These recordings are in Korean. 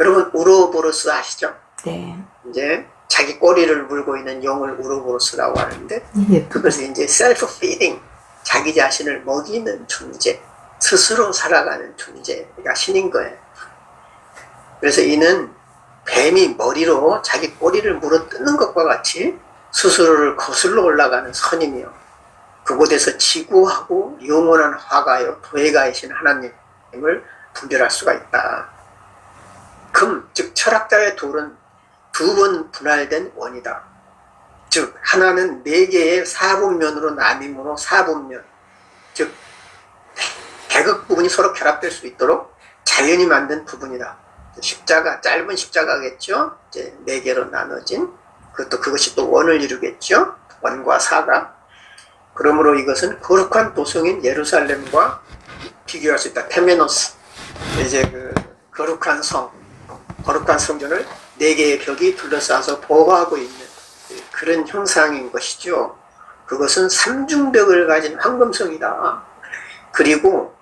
여러분 우로보로스 아시죠? 네. 이제 자기 꼬리를 물고 있는 용을 우로보로스라고 하는데 예. 그것은 이제 셀프 피딩 자기 자신을 먹이는 존재 스스로 살아가는 존재가 신인 거예요. 그래서 이는 뱀이 머리로 자기 꼬리를 물어 뜯는 것과 같이 스스로를 거슬러 올라가는 선임이요. 그곳에서 지구하고 영원한 화가요 도회가이신 하나님을 분별할 수가 있다. 금, 즉 철학자의 돌은 두 번 분할된 원이다. 즉 하나는 네 개의 사분면으로 나뉘므로 사분면, 즉 대극 부분이 서로 결합될 수 있도록 자연이 만든 부분이다. 십자가 짧은 십자가겠죠. 이제 네 개로 나눠진 그것도 그것이 또 원을 이루겠죠. 원과 사가. 그러므로 이것은 거룩한 도성인 예루살렘과 비교할 수 있다. 테메노스. 이제 그 거룩한 성, 거룩한 성전을 네 개의 벽이 둘러싸서 보호하고 있는 그런 형상인 것이죠. 그것은 삼중벽을 가진 황금성이다. 그리고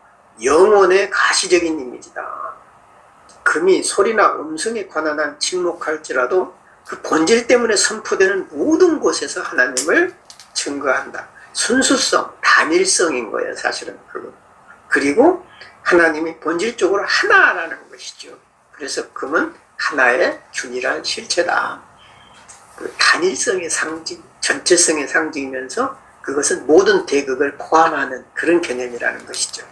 영혼의 가시적인 이미지다. 금이 소리나 음성에 관한 한 침묵할지라도 그 본질 때문에 선포되는 모든 곳에서 하나님을 증거한다. 순수성, 단일성인 거예요, 사실은. 그리고 하나님이 본질적으로 하나라는 것이죠. 그래서 금은 하나의 균일한 실체다. 그 단일성의 상징, 전체성의 상징이면서 그것은 모든 대극을 포함하는 그런 개념이라는 것이죠.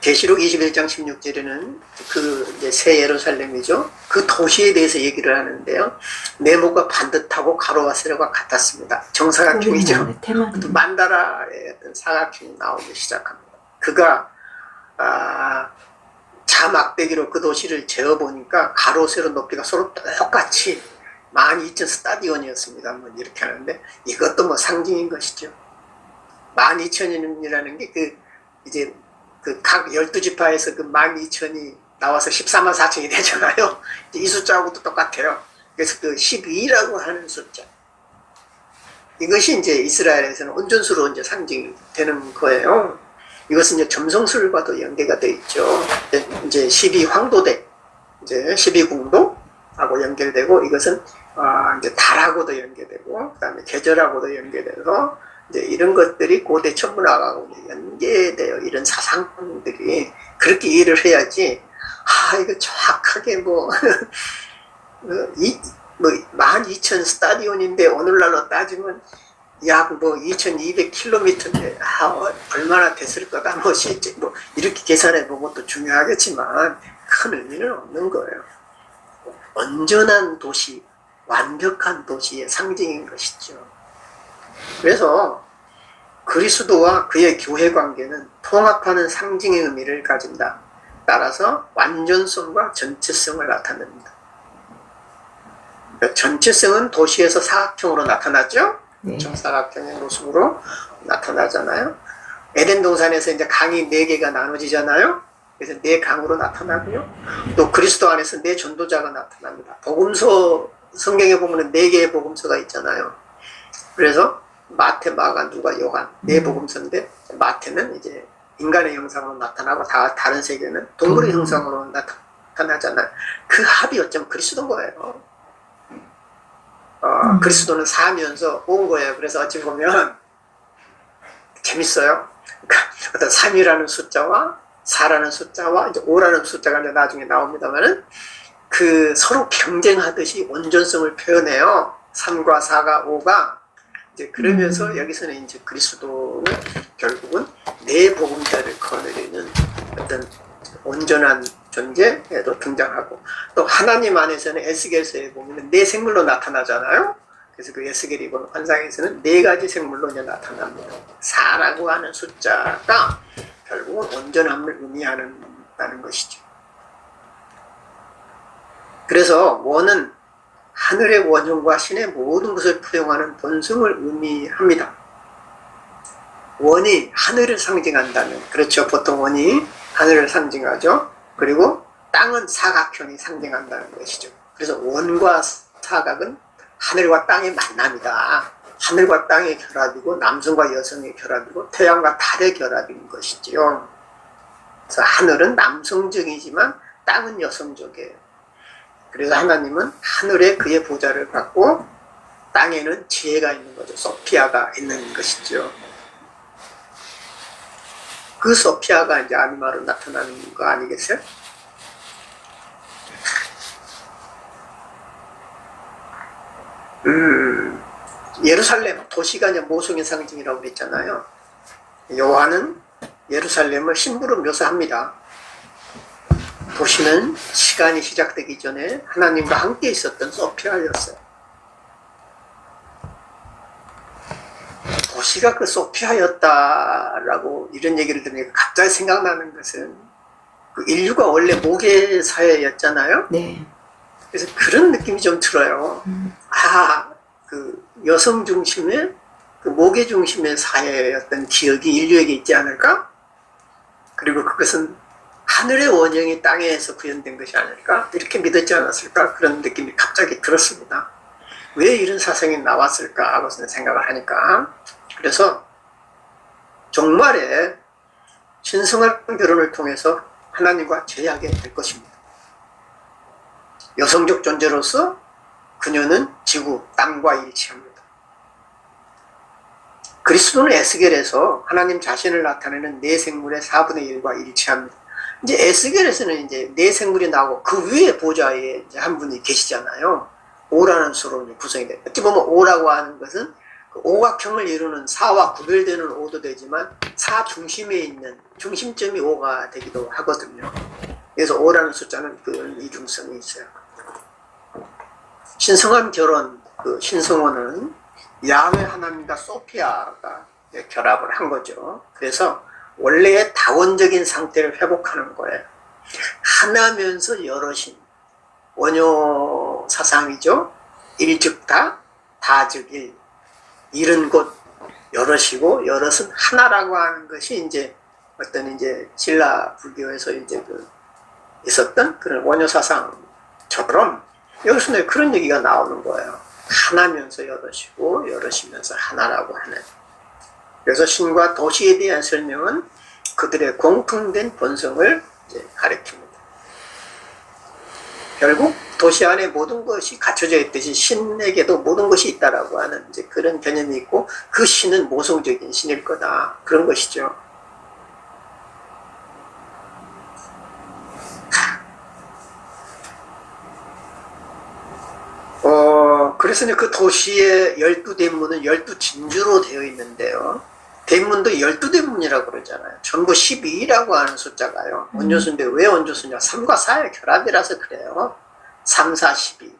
계시록 21장 16절에는 그 이제 새 예루살렘이죠. 그 도시에 대해서 얘기를 하는데요. 네모가 반듯하고 가로와 세로가 같았습니다. 정사각형이죠. 또 만다라의 어떤 사각형이 나오기 시작합니다. 그가 아, 자막대기로 그 도시를 재어 보니까 가로 세로 높이가 서로 똑같이 12,000 스타디온이었습니다. 뭐 이렇게 하는데 이것도 뭐 상징인 것이죠. 12,000이라는 게 그 이제 그각 12지파에서 그 12,000이 나와서 14만 4천이 되잖아요. 이 숫자하고도 똑같아요. 그래서 그 12라고 하는 숫자. 이것이 이제 이스라엘에서는 온전수로 이제 상징이 되는 거예요. 이것은 이제 점성술과도 연계가 돼 있죠. 이제 12 황도대, 이제 12 궁도하고 연결되고 이것은 아, 이제 달하고도 연계되고 그다음에 계절하고도 연계돼서 이런 것들이 고대 천문학하고 연계되어 이런 사상들이 그렇게 이해를 해야지 아 이거 정확하게 뭐 어, 이, 뭐, 12,000 스타디온인데 오늘날로 따지면 약 뭐 2,200km인데 아, 어, 얼마나 됐을 거다 뭐 실제 뭐 이렇게 계산해 보면 또 중요하겠지만 큰 의미는 없는 거예요. 온전한 도시, 완벽한 도시의 상징인 것이죠. 그래서 그리스도와 그의 교회 관계는 통합하는 상징의 의미를 가진다. 따라서 완전성과 전체성을 나타냅니다. 전체성은 도시에서 사각형으로 나타나죠. 네. 정사각형의 모습으로 나타나잖아요. 에덴 동산에서 이제 강이 네 개가 나눠지잖아요. 그래서 네 강으로 나타나고요. 또 그리스도 안에서 네 전도자가 나타납니다. 복음서 성경에 보면 네 개의 복음서가 있잖아요. 그래서 마태, 마가, 누가, 요한 네 복음서인데 마태는 이제 인간의 형상으로 나타나고 다 다른 세계는 동물의 음. 형상으로 나타나잖아요. 그 합이 어쩌면 그리스도인 거예요. 어, 음. 그리스도는 사면서 온 거예요. 그래서 어찌 보면 재밌어요. 그러니까 어떤 3이라는 숫자와 4라는 숫자와 이제 5라는 숫자가 이제 나중에 나옵니다만은 그 서로 경쟁하듯이 온전성을 표현해요. 3과 4가 5가 이제 그러면서 음. 여기서는 이제 그리스도는 결국은 내 복음자를 거느리는 어떤 온전한 존재로 등장하고 또 하나님 안에서는 에스겔서에 보면 네 생물로 나타나잖아요. 그래서 그 에스겔이 본 환상에서는 네 가지 생물로 이제 나타납니다. 4라고 하는 숫자가 결국은 온전함을 의미하는 것이죠. 그래서 원은 하늘의 원형과 신의 모든 것을 포용하는 본성을 의미합니다. 원이 하늘을 상징한다면, 그렇죠. 보통 원이 하늘을 상징하죠. 그리고 땅은 사각형이 상징한다는 것이죠. 그래서 원과 사각은 하늘과 땅의 만남이다. 하늘과 땅의 결합이고 남성과 여성의 결합이고 태양과 달의 결합인 것이지요. 그래서 하늘은 남성적이지만 땅은 여성적이에요. 그래서 하나님은 하늘에 그의 보좌를 갖고 땅에는 지혜가 있는 거죠. 소피아가 있는 것이죠. 그 소피아가 이제 아니마로 나타나는 거 아니겠어요? 음, 예루살렘 도시가 이제 모성의 상징이라고 그랬잖아요. 요한은 예루살렘을 신부로 묘사합니다. 도시는 시간이 시작되기 전에 하나님과 함께 있었던 소피아였어요. 도시가 그 소피아였다라고 이런 얘기를 들으니까 갑자기 생각나는 것은 그 인류가 원래 모계 사회였잖아요. 네. 그래서 그런 느낌이 좀 들어요. 음. 아, 그 여성 중심의 그 모계 중심의 사회였던 기억이 인류에게 있지 않을까? 그리고 그것은 하늘의 원형이 땅에서 구현된 것이 아닐까? 이렇게 믿었지 않았을까? 그런 느낌이 갑자기 들었습니다. 왜 이런 사상이 나왔을까? 하고 생각을 하니까. 그래서 종말에 신성한 결혼을 통해서 하나님과 제약이 될 것입니다. 여성적 존재로서 그녀는 지구, 땅과 일치합니다. 그리스도는 에스겔에서 하나님 자신을 나타내는 네 생물의 4분의 1과 일치합니다. 이제 에스겔에서는 이제 네 생물이 나오고 그 위에 보좌에 한 분이 계시잖아요. 오라는 수로 구성이 돼요. 어찌 보면 오라고 하는 것은 그 오각형을 이루는 사와 구별되는 오도 되지만 사 중심에 있는 중심점이 오가 되기도 하거든요. 그래서 오라는 숫자는 그런 이중성이 있어요. 신성한 결혼, 그 신성원은 야훼 하나님과 소피아가 결합을 한 거죠. 그래서 원래의 다원적인 상태를 회복하는 거예요. 하나면서 여럿인 원효 사상이죠. 일즉다, 다즉 일. 일은 곧 여럿이고 여럿은 하나라고 하는 것이 이제 어떤 이제 신라 불교에서 이제 그 있었던 그런 원효 사상처럼 여기서 내 그런 얘기가 나오는 거예요. 하나면서 여럿이고 여럿이면서 하나라고 하는. 그래서 신과 도시에 대한 설명은 그들의 공통된 본성을 가리킵니다. 결국 도시 안에 모든 것이 갖춰져 있듯이 신에게도 모든 것이 있다라고 하는 이제 그런 개념이 있고 그 신은 모성적인 신일 거다 그런 것이죠. 어, 그래서 그 도시의 열두 대문은 열두 진주로 되어 있는데요. 대문도 열두 대문이라고 그러잖아요. 전부 12라고 하는 숫자가요. 음. 원조수인데 왜 원조수냐? 3과 4의 결합이라서 그래요. 3, 4, 12.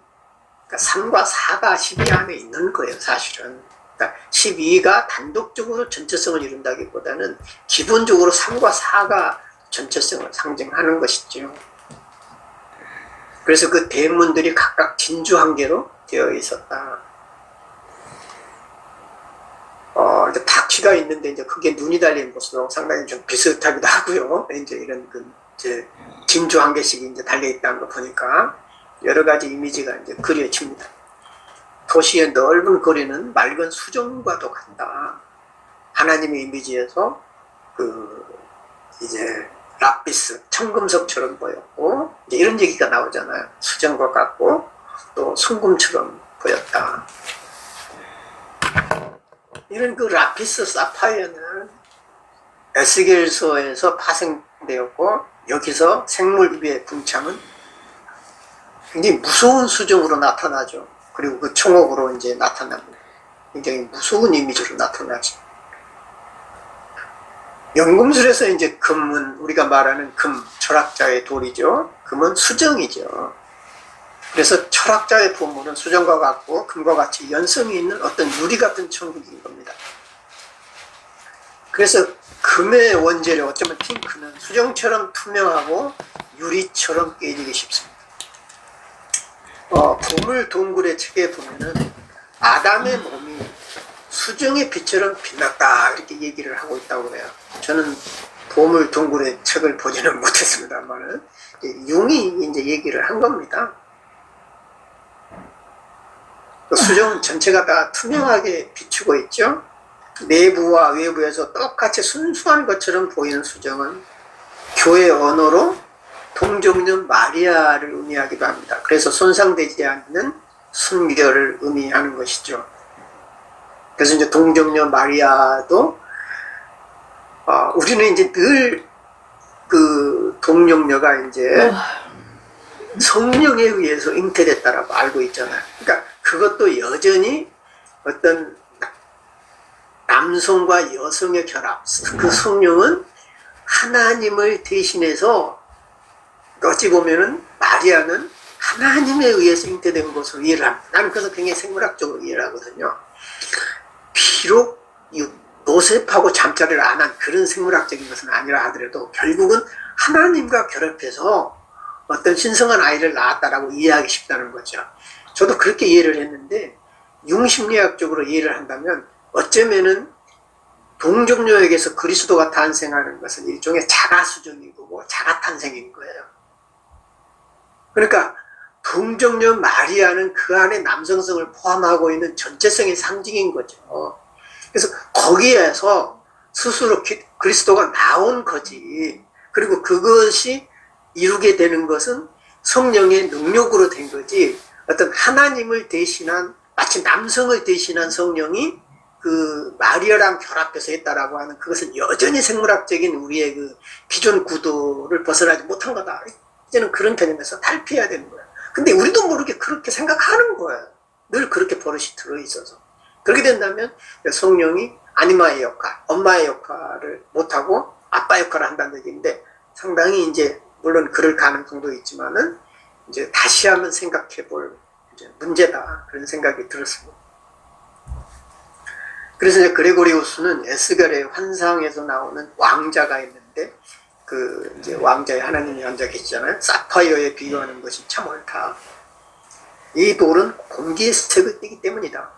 그러니까 3과 4가 12 안에 있는 거예요, 사실은. 그러니까 12가 단독적으로 전체성을 이룬다기보다는 기본적으로 3과 4가 전체성을 상징하는 것이죠. 그래서 그 대문들이 각각 진주 한 개로 되어 있었다. 어, 이제 바퀴가 있는데 이제 그게 눈이 달린 모습하고 상당히 좀 비슷하기도 하고요. 이제 이런 그 이제 진주 한 개씩 이제 달려 있다는 거 보니까 여러 가지 이미지가 이제 그려집니다. 도시의 넓은 거리는 맑은 수정과도 같다. 하나님의 이미지에서 그 이제 라피스, 청금석처럼 보였고 이런 얘기가 나오잖아요. 수정과 같고 또 순금처럼 보였다. 이런 그 라피스 사파이어는 에스겔서에서 파생되었고 여기서 생물 위의 궁창은 굉장히 무서운 수정으로 나타나죠. 그리고 그 총옥으로 이제 나타납니다. 굉장히 무서운 이미지로 나타나죠. 연금술에서 이제 금은 우리가 말하는 금, 철학자의 돌이죠. 금은 수정이죠. 그래서 철학자의 보물은 수정과 같고 금과 같이 연성이 있는 어떤 유리 같은 천국인 겁니다. 그래서 금의 원재료 어쩌면 핑크는 수정처럼 투명하고 유리처럼 깨지기 쉽습니다. 어, 보물 동굴의 책에 보면은 아담의 몸이 수정의 빛처럼 빛났다 이렇게 얘기를 하고 있다고 그래요. 저는 보물 동굴의 책을 보지는 못했습니다만은 융이 이제 얘기를 한 겁니다. 그 수정 전체가 다 투명하게 비추고 있죠. 내부와 외부에서 똑같이 순수한 것처럼 보이는 수정은 교회 언어로 동정녀 마리아를 의미하기도 합니다. 그래서 손상되지 않는 순결을 의미하는 것이죠. 그래서 이제 동정녀 마리아도 어, 우리는 이제 늘 그 동정녀가 이제 성령에 의해서 잉태됐다라고 알고 있잖아요. 그러니까 그것도 여전히 어떤 남성과 여성의 결합, 그 성령은 하나님을 대신해서 어찌 보면은 마리아는 하나님에 의해서 잉태된 것으로 이해를 합니다. 나는 그래서 굉장히 생물학적으로 이해를 하거든요. 비록 이 노셉하고 잠자리를 안 한 그런 생물학적인 것은 아니라 하더라도 결국은 하나님과 결합해서 어떤 신성한 아이를 낳았다라고 이해하기 쉽다는 거죠. 저도 그렇게 이해를 했는데 융심리학적으로 이해를 한다면 어쩌면은 동정녀에게서 그리스도가 탄생하는 것은 일종의 자가 수정이고 뭐 자가 탄생인 거예요. 그러니까 동정녀 마리아는 그 안에 남성성을 포함하고 있는 전체성의 상징인 거죠. 그래서 거기에서 스스로 기- 그리스도가 나온 거지. 그리고 그것이 이루게 되는 것은 성령의 능력으로 된 거지. 어떤 하나님을 대신한 마치 남성을 대신한 성령이 그 마리아랑 결합해서 했다라고 하는 그것은 여전히 생물학적인 우리의 그 기존 구도를 벗어나지 못한 거다. 이제는 그런 개념에서 탈피해야 되는 거야. 근데 우리도 모르게 그렇게 생각하는 거야. 늘 그렇게 버릇이 들어있어서. 그렇게 된다면 성령이 아니마의 역할, 엄마의 역할을 못하고 아빠 역할을 한다는 얘기인데 상당히 이제 물론 그럴 가능성도 있지만은 이제 다시 한번 생각해 볼 문제다. 그런 생각이 들었습니다. 그래서 이제 그레고리우스는 에스겔의 환상에서 나오는 왕자가 있는데 그 이제 왕자의 하나님이 앉아 계시잖아요. 사파이어에 비유하는 것이 참 옳다. 이 돌은 색을 띠기 때문이다.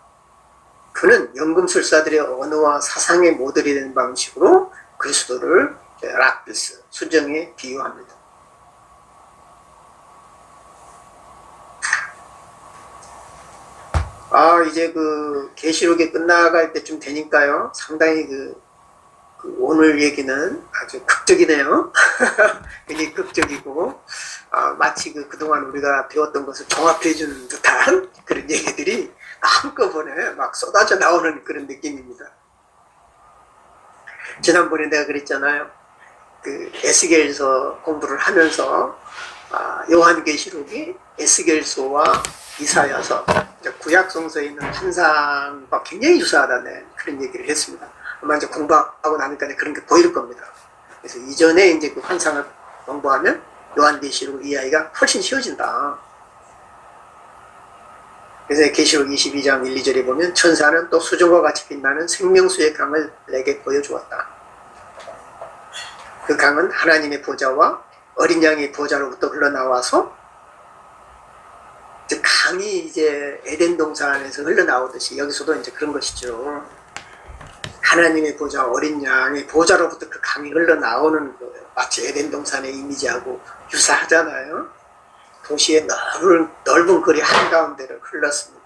그는 연금술사들의 언어와 사상의 모델이 되는 방식으로 그리스도를 라피스, 수정에 비유합니다. 아 이제 그 계시록이 끝나갈 때쯤 되니까요. 상당히 그, 그 오늘 얘기는 아주 극적이네요. 굉장히 극적이고 아, 마치 그 그동안 우리가 배웠던 것을 종합해 주는 듯한 그런 얘기들이 한꺼번에 막 쏟아져 나오는 그런 느낌입니다. 지난번에 내가 그랬잖아요. 그 에스겔서 공부를 하면서 아, 요한계시록이 에스겔서와 이사야서 구약 성서에 있는 환상과 굉장히 유사하다는 그런 얘기를 했습니다. 아마 이제 공부하고 나니까 그런 게 보일 겁니다. 그래서 이전에 이제 그 환상을 공부하면 요한계시록 이해하기가 훨씬 쉬워진다. 그래서 계시록 22장 1, 2절에 보면 천사는 또 수정과 같이 빛나는 생명수의 강을 내게 보여주었다. 그 강은 하나님의 보좌와 어린 양의 보좌로부터 흘러나와서 이제 강이 이제 에덴 동산에서 흘러나오듯이 여기서도 이제 그런 것이죠. 하나님의 보좌, 어린 양의 보좌로부터 그 강이 흘러나오는 거예요. 마치 에덴 동산의 이미지하고 유사하잖아요. 도시의 넓은, 넓은 거리 한가운데를 흘렀습니다.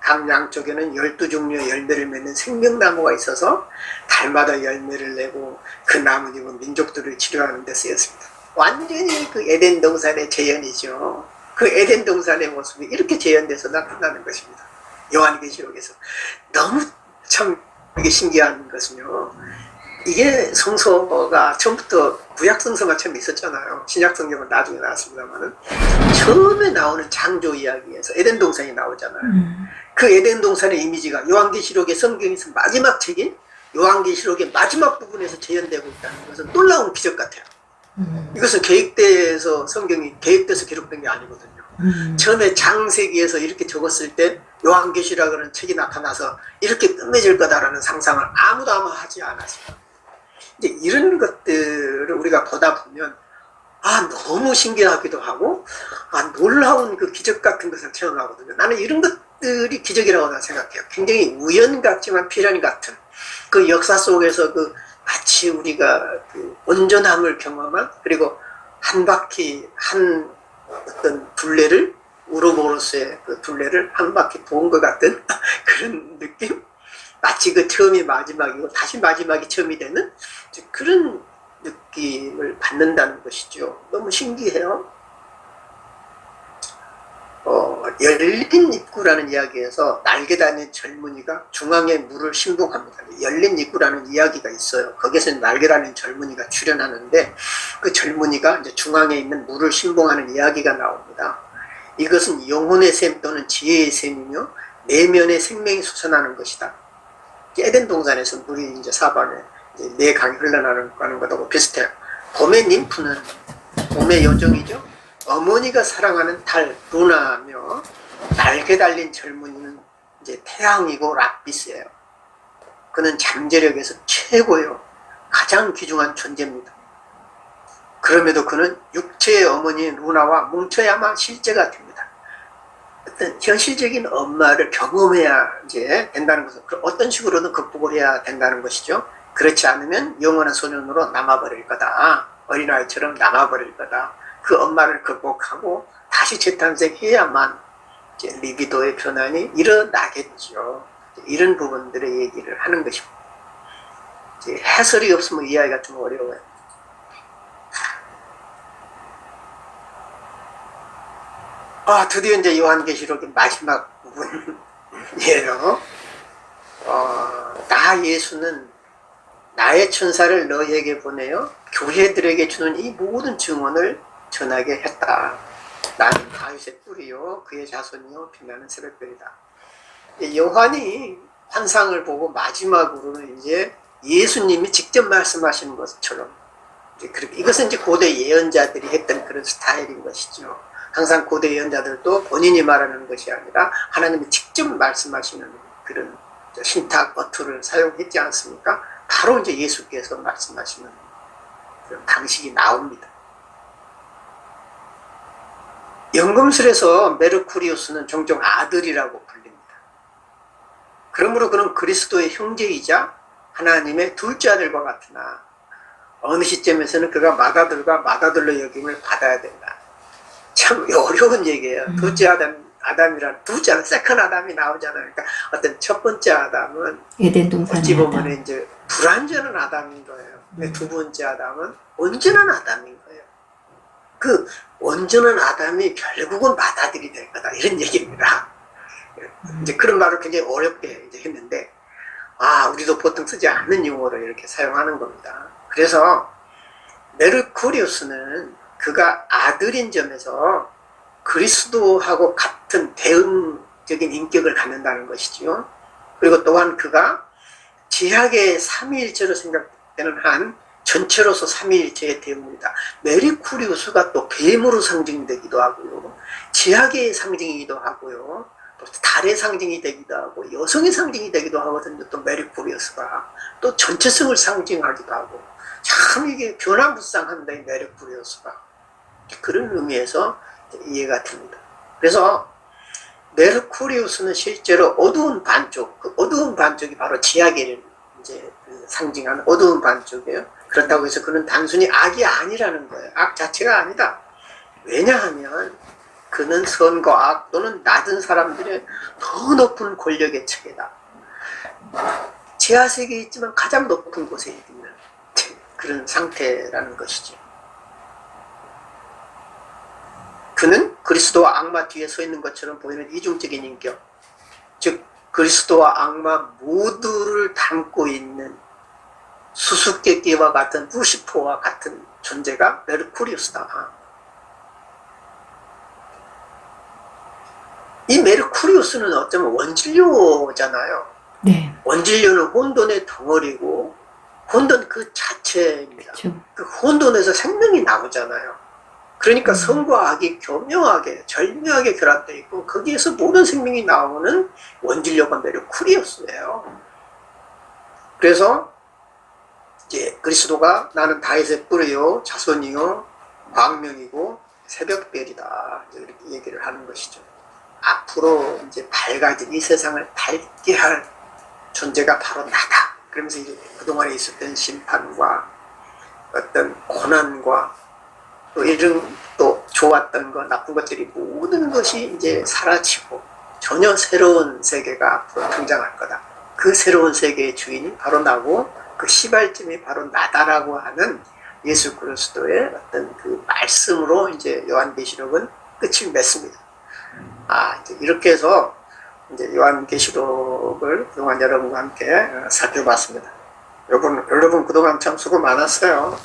강 양쪽에는 열두 종류의 열매를 맺는 생명나무가 있어서 달마다 열매를 내고 그 나무잎은 민족들을 치료하는 데 쓰였습니다. 완전히 그 에덴 동산의 재현이죠. 그 에덴 동산의 모습이 이렇게 재현돼서 나타나는 것입니다. 요한계시록에서 너무 참 이게 신기한 것은요. 이게 성서가 처음부터 구약 성서가 처음 있었잖아요. 신약 성경은 나중에 나왔습니다만은 처음에 나오는 창조 이야기에서 에덴 동산이 나오잖아요. 그 에덴 동산의 이미지가 요한계시록의 성경에서 마지막 책인 요한계시록의 마지막 부분에서 재현되고 있다는 것은 놀라운 기적 같아요. 이것은 계획돼서 성경이 계획돼서 기록된 게 아니거든요. 처음에 장세기에서 이렇게 적었을 때 요한계시라고는 책이 나타나서 이렇게 끝맺을 거다라는 상상을 아무도 아마 하지 않았어요. 이제 이런 것들을 우리가 보다 보면 아 너무 신기하기도 하고 아 놀라운 그 기적 같은 것을 체험하거든요. 나는 이런 것들이 기적이라고 생각해요. 굉장히 우연 같지만 필연 같은 그 역사 속에서 그 마치 우리가 그 온전함을 경험한 그리고 한 바퀴 한 어떤 둘레를 우로보로스의 그 둘레를 한 바퀴 돈것 같은 그런 느낌? 마치 그 처음이 마지막이고 다시 마지막이 처음이 되는 그런 느낌을 받는다는 것이죠. 너무 신기해요. 어, 열린 입구라는 이야기에서 날개 달린 젊은이가 중앙에 물을 신봉합니다. 열린 입구라는 이야기가 있어요. 거기서 날개 달린 젊은이가 출연하는데 그 젊은이가 이제 중앙에 있는 물을 신봉하는 이야기가 나옵니다. 이것은 영혼의 샘 또는 지혜의 샘이며 내면의 생명이 솟아나는 것이다. 깨된 동산에서 물이 이제 사방에 이제 내 강이 흘러나는 거는 것하고 비슷해요. 봄의 님프는 봄의 여정이죠. 어머니가 사랑하는 달 루나며 날개 달린 젊은이는 이제 태양이고 락비스예요. 그는 잠재력에서 최고요. 가장 귀중한 존재입니다. 그럼에도 그는 육체의 어머니인 루나와 뭉쳐야만 실제가 됩니다. 어떤 현실적인 엄마를 경험해야 이제 된다는 것은 그 어떤 식으로든 극복을 해야 된다는 것이죠. 그렇지 않으면 영원한 소년으로 남아버릴 거다. 어린아이처럼 남아버릴 거다. 그 엄마를 극복하고 다시 재탄생해야만 이제 리비도의 변환이 일어나겠죠. 이런 부분들의 얘기를 하는 것입니다. 해설이 없으면 이해하기가 좀 어려워요. 아, 드디어 이제 요한계시록의 마지막 부분이에요. 어, 나 예수는 나의 천사를 너희에게 보내요. 교회들에게 주는 이 모든 증언을 전하게 했다. 나는 다윗의 뿌리요 그의 자손이요 빛나는 새벽별이다. 요한이 환상을 보고 마지막으로는 이제 예수님이 직접 말씀하시는 것처럼 그렇게 이것은 이제 고대 예언자들이 했던 그런 스타일인 것이죠. 항상 고대 예언자들도 본인이 말하는 것이 아니라 하나님이 직접 말씀하시는 그런 신탁 어투를 사용했지 않습니까? 바로 이제 예수께서 말씀하시는 그런 방식이 나옵니다. 연금술에서 메르쿠리우스는 종종 아들이라고 불립니다. 그러므로 그는 그리스도의 형제이자 하나님의 둘째 아들과 같으나 어느 시점에서는 그가 맏아들과 맏아들로 여김을 받아야 된다. 참 어려운 얘기예요. 음. 둘째 아담, 아담이란 둘째 아담, 세컨 아담이 나오잖아요. 그러니까 어떤 첫 번째 아담은 에덴 동산의 어찌 아담. 보면 이제 불완전한 아담인 거예요. 근데 음. 두 번째 아담은 온전한 아담인 거예요. 그 온전한 아담이 결국은 맏아들이 될 거다 이런 얘기입니다. 음. 이제 그런 말을 굉장히 어렵게 이제 했는데 아 우리도 보통 쓰지 않는 용어를 이렇게 사용하는 겁니다. 그래서 메르쿠리우스는 그가 아들인 점에서 그리스도하고 같은 대응적인 인격을 갖는다는 것이지요. 그리고 또한 그가 제약의 삼위일체로 생각되는 한 전체로서 삼위일체의 대응입니다. 메리쿠리우스가 또 뱀으로 상징되기도 하고요. 제약의 상징이기도 하고요. 또 달의 상징이 되기도 하고 여성의 상징이 되기도 하거든요. 또 메리쿠리우스가 또 전체성을 상징하기도 하고 참 이게 변화무쌍한다 이 메리쿠리우스가 그런 의미에서 이해가 됩니다. 그래서 메르쿠리우스는 실제로 어두운 반쪽, 그 어두운 반쪽이 바로 지하계를 이제 그 상징하는 어두운 반쪽이에요. 그렇다고 해서 그는 단순히 악이 아니라는 거예요. 악 자체가 아니다. 왜냐하면 그는 선과 악 또는 낮은 사람들의 더 높은 권력의 체계다. 지하 세계에 있지만 가장 높은 곳에 있는 그런 상태라는 것이죠. 그는 그리스도와 악마 뒤에 서 있는 것처럼 보이는 이중적인 인격, 즉 그리스도와 악마 모두를 담고 있는 수수께끼와 같은 루시포와 같은 존재가 메르쿠리우스다. 이 메르쿠리우스는 어쩌면 원진료잖아요. 네, 원진료는 혼돈의 덩어리고 혼돈 그 자체입니다. 그렇죠. 그 혼돈에서 생명이 나오잖아요. 그러니까 음. 선과 악이 교묘하게 절묘하게 결합되어 있고 거기에서 모든 생명이 나오는 원진료가 메르쿠리우스예요. 그래서 이제 그리스도가 나는 다윗의 뿌리요 자손이요 광명이고 새벽별이다 이렇게 얘기를 하는 것이죠. 앞으로 이제 밝아진 이 세상을 밝게 할 존재가 바로 나다. 그러면서 이제 그동안에 있었던 심판과 어떤 고난과 또 이런 또 좋았던 것, 나쁜 것들이 모든 것이 이제 사라지고 전혀 새로운 세계가 앞으로 등장할 거다. 그 새로운 세계의 주인이 바로 나고 그 시발점이 바로 나다라고 하는 예수 그리스도의 어떤 그 말씀으로 이제 요한계시록은 끝을 맺습니다. 아, 이제 이렇게 해서 이제 요한계시록을 그동안 여러분과 함께 어, 살펴봤습니다. 여러분, 여러분 그동안 참 수고 많았어요.